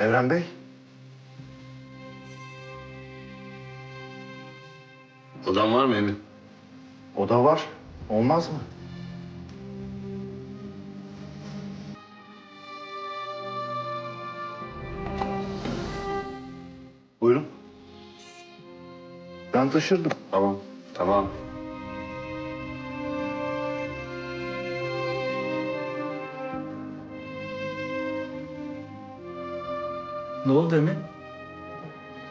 Evren Bey. Odan var mı Emin? O da var. Olmaz mı? Buyurun. Ben taşırdım. Tamam. Tamam. Ne oldu Emin?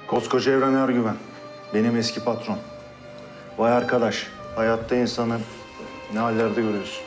Koskoca Evren Ergüven. Benim eski patron. Vay arkadaş, hayatta insanı ne hallerde görüyorsun.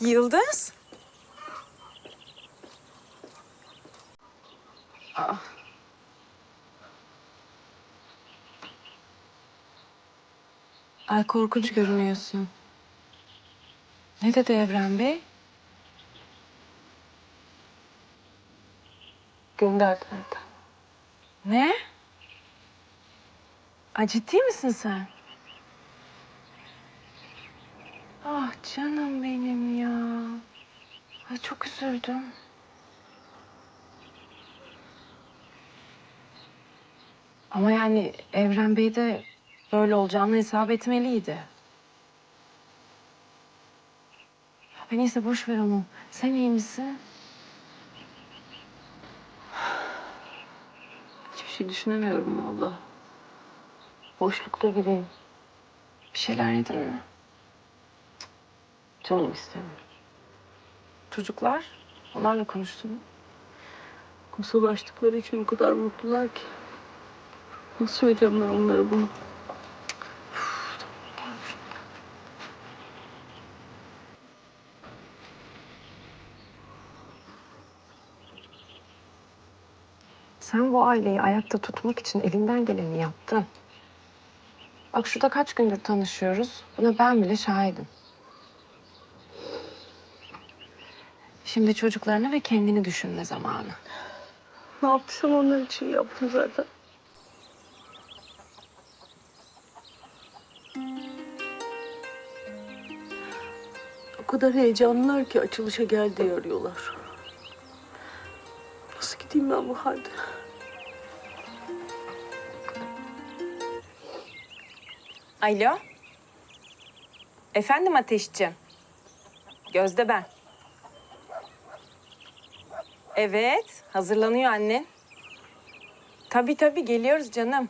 Yıldız? Aa. Ay korkunç görünüyorsun. Ne dedi Evren Bey? Gönderdiler. Ne? Ay ciddi misin sen? Canım benim ya. Ay çok üzüldüm. Ama yani Evren Bey de böyle olacağını hesap etmeliydi. Ben iyisi boş ver onu. Sen iyi misin? Hiçbir şey düşünemiyorum valla. Boşlukta gibiyim. Bir şeyler yedin mi? Canım istemiyor. Çocuklar, onlarla konuştun mu? Kusulaştıkları için o kadar mutlular ki. Nasıl söyleyeceğim ben onlara bunu? Sen bu aileyi ayakta tutmak için elinden geleni yaptın. Bak şurada kaç gündür tanışıyoruz. Buna ben bile şahidim. Şimdi çocuklarını ve kendini düşünme zamanı. Ne yaptıysam onlar için yaptım zaten. O kadar heyecanlılar ki açılışa gel diye arıyorlar. Nasıl gideyim ben bu halde? Alo. Efendim Ateşciğim. Gözde ben. Evet, hazırlanıyor annen. Tabii tabii geliyoruz canım.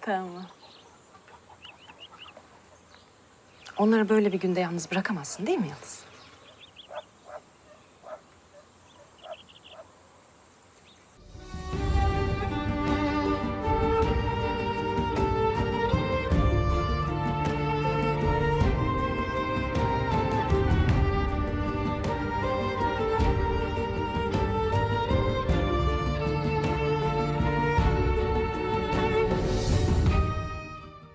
Tamam. Onları böyle bir günde yalnız bırakamazsın değil mi Yıldız?